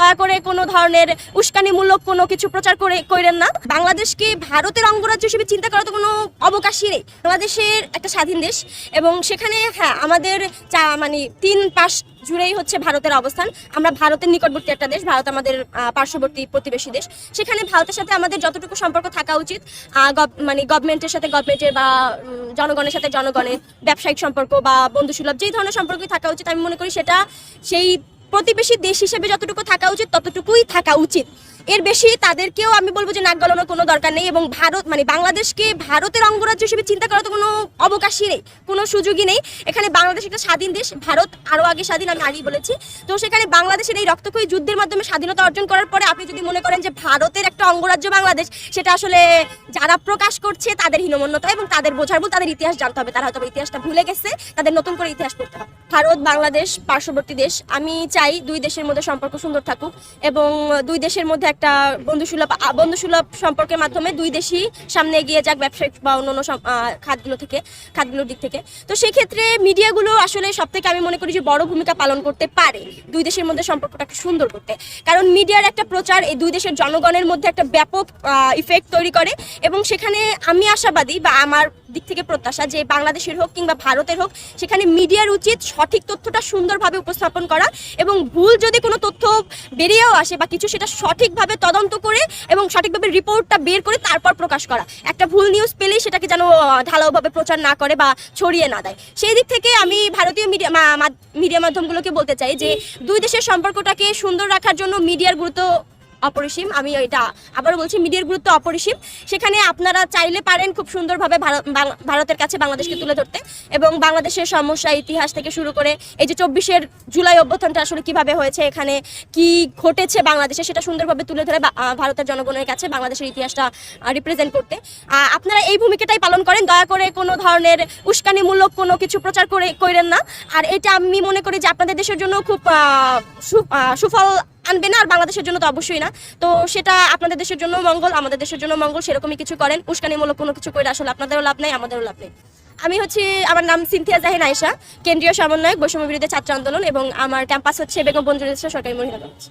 দয়া করে কোনো ধরনের উস্কানিমূলক কোনো কিছু প্রচার করে করেন না। বাংলাদেশকে ভারতের অঙ্গরাজ্য হিসেবে চিন্তা করা তো কোনো অবকাশই নেই। বাংলাদেশের একটা স্বাধীন দেশ এবং সেখানে হ্যাঁ আমাদের চা মানে তিন পাশ জুড়েই হচ্ছে ভারতের অবস্থান। আমরা ভারতের নিকটবর্তী একটা দেশ, ভারত আমাদের পার্শ্ববর্তী প্রতিবেশী দেশ। সেখানে ভারতের সাথে আমাদের যতটুকু সম্পর্ক থাকা উচিত মানে গভর্নমেন্টের সাথে গভর্নমেন্টের বা জনগণের সাথে জনগণের ব্যবসায়িক সম্পর্ক বা বন্ধুসুলভ যেই ধরনের সম্পর্কই থাকা উচিত, আমি মনে করি সেটা, সেই প্রতিবেশী দেশ হিসেবে যতটুকু থাকা উচিত ততটুকুই থাকা উচিত। এর বেশি তাদেরকেও আমি বলব যে নাক গলানোর কোনো দরকার নেই এবং ভারত মানে বাংলাদেশকে ভারতের অঙ্গরাজ্য হিসেবে চিন্তা করা তো কোনো অবকাশই নেই, কোনো সুযোগই নেই। এখানে বাংলাদেশ একটা স্বাধীন দেশ, ভারত আরও আগে স্বাধীন, আমি আগেই বলেছি। তো সেখানে বাংলাদেশের এই রক্তক্ষয়ী যুদ্ধের মাধ্যমে স্বাধীনতা অর্জন করার পরে আপনি যদি মনে করেন যে ভারতের একটা অঙ্গরাজ্য বাংলাদেশ, সেটা আসলে যারা প্রকাশ করছে তাদের হীনমন্যতা এবং তাদের বোঝার ভুল, তাদের ইতিহাস জানতে হবে। তারা হয়তো ইতিহাসটা ভুলে গেছে, তাদের নতুন করে ইতিহাস পড়তে হবে। ভারত, বাংলাদেশ, পার্শ্ববর্তী দেশ, আমি চাই দুই দেশের মধ্যে সম্পর্ক সুন্দর থাকুক এবং দুই দেশের মধ্যে একটা বন্ধুসুলভ বন্ধুসুলভ সম্পর্কের মাধ্যমে দুই দেশই সামনে এগিয়ে যাক ব্যবসায়িক বা অন্য আহ, খাতগুলো থেকে খাতগুলোর দিক থেকে। তো সেই ক্ষেত্রে মিডিয়াগুলো আসলে সব থেকে আমি মনে করি যে বড় ভূমিকা পালন করতে পারে দুই দেশের মধ্যে সম্পর্কটাকে সুন্দর করতে। কারণ মিডিয়ার একটা প্রচার এই দুই দেশের জনগণের মধ্যে একটা ব্যাপক ইফেক্ট তৈরি করে এবং সেখানে আমি আশাবাদী বা আমার দিক থেকে প্রত্যাশা যে বাংলাদেশের হোক কিংবা ভারতের হোক সেখানে মিডিয়ার উচিত সঠিক তথ্যটা সুন্দরভাবে উপস্থাপন করা এবং ভুল যদি কোনো তথ্য বেরিয়েও আসে বা কিছু সেটা সঠিকভাবে তদন্ত করে এবং সঠিকভাবে রিপোর্টটা বের করে তারপর প্রকাশ করা। একটা ভুল নিউজ পেলেই সেটাকে যেন ঢালাওভাবে প্রচার না করে বা ছড়িয়ে না দেয়। সেই দিক থেকে আমি ভারতীয় মিডিয়া মিডিয়া মাধ্যমগুলোকে বলতে চাই যে, দুই দেশের সম্পর্কটাকে সুন্দর রাখার জন্য মিডিয়ার গুরুত্ব অপরিসীম, আমি এটা আবারও বলছি, মিডিয়ার গুরুত্ব অপরিসীম। সেখানে আপনারা চাইলে পারেন খুব সুন্দরভাবে ভারতের কাছে বাংলাদেশকে তুলে ধরতে এবং বাংলাদেশের সমস্যা, ইতিহাস থেকে শুরু করে এই যে চব্বিশের জুলাই অভ্যর্থনটা আসলে কীভাবে হয়েছে, এখানে কি ঘটেছে বাংলাদেশে, সেটা সুন্দরভাবে তুলে ধরে ভারতের জনগণের কাছে বাংলাদেশের ইতিহাসটা রিপ্রেজেন্ট করতে। আপনারা এই ভূমিকাটাই পালন করেন, দয়া করে কোনো ধরনের উস্কানিমূলক কোনো কিছু প্রচার করে করেন না। আর এটা আমি মনে করি যে আপনাদের দেশের জন্য খুব সুফল আনবে না, আর বাংলাদেশের জন্য তো অবশ্যই না। তো সেটা আপনাদের দেশের জন্য মঙ্গল, আমাদের দেশের জন্য মঙ্গল, সেরকমই কিছু করেন। উস্কানিমূলক কোনো কিছু করে আসলে আপনাদেরও লাভ নেই, আমাদেরও লাভ নেই। আমি হচ্ছে, আমার নাম সিনথিয়া জাহিন আয়েশা, কেন্দ্রীয় সমন্বয়ক, বৈষম্য বিরোধী ছাত্র আন্দোলন এবং আমার ক্যাম্পাস হচ্ছে বেগম বন্ধুরেশ্বর সরকারি মহিলা কলেজ